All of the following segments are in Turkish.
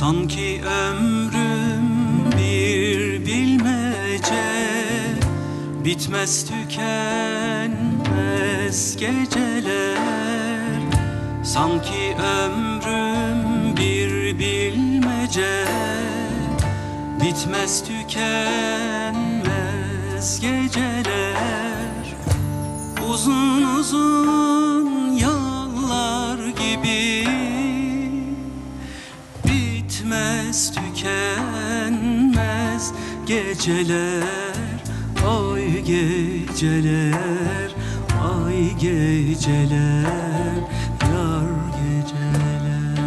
Sanki ömrüm bir bilmece Bitmez tükenmez geceler. Sanki ömrüm bir bilmece Bitmez tükenmez geceler. Uzun uzun Bitmez tükenmez geceler. Ay geceler Ay geceler Yar geceler.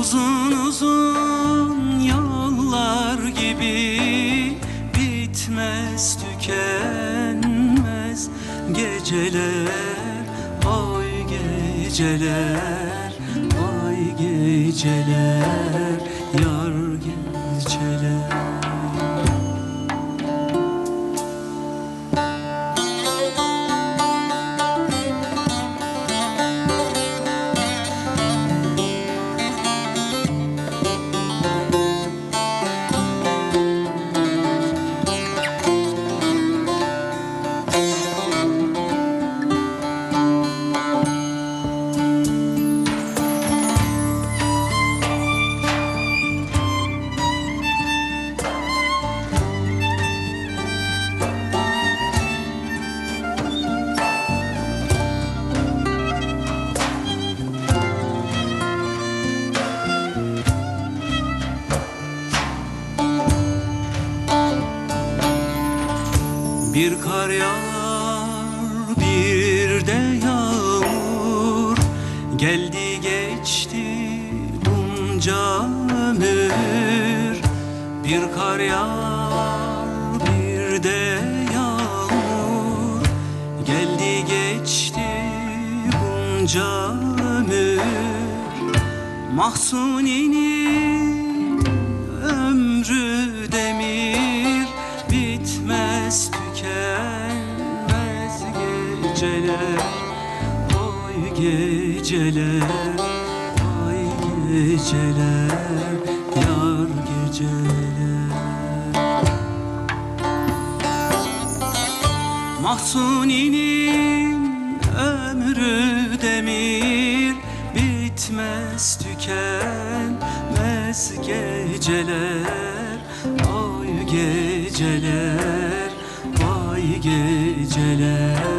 Uzun uzun yollar gibi bitmez tükenmez geceler geceler ay geceler yar Bir kar yağar bir de yağmur. Geldi geçti bunca ömür. Bir kar yağar bir de yağmur. Geldi geçti bunca ömür. Mahsuni'nin ömrü demir Bitmez geceler Oy geceler Ay geceler Yar geceler. Mahsuni'nin ömrü demir Bitmez tükenmez geceler. Ay geceler Ay geceler Yar geceler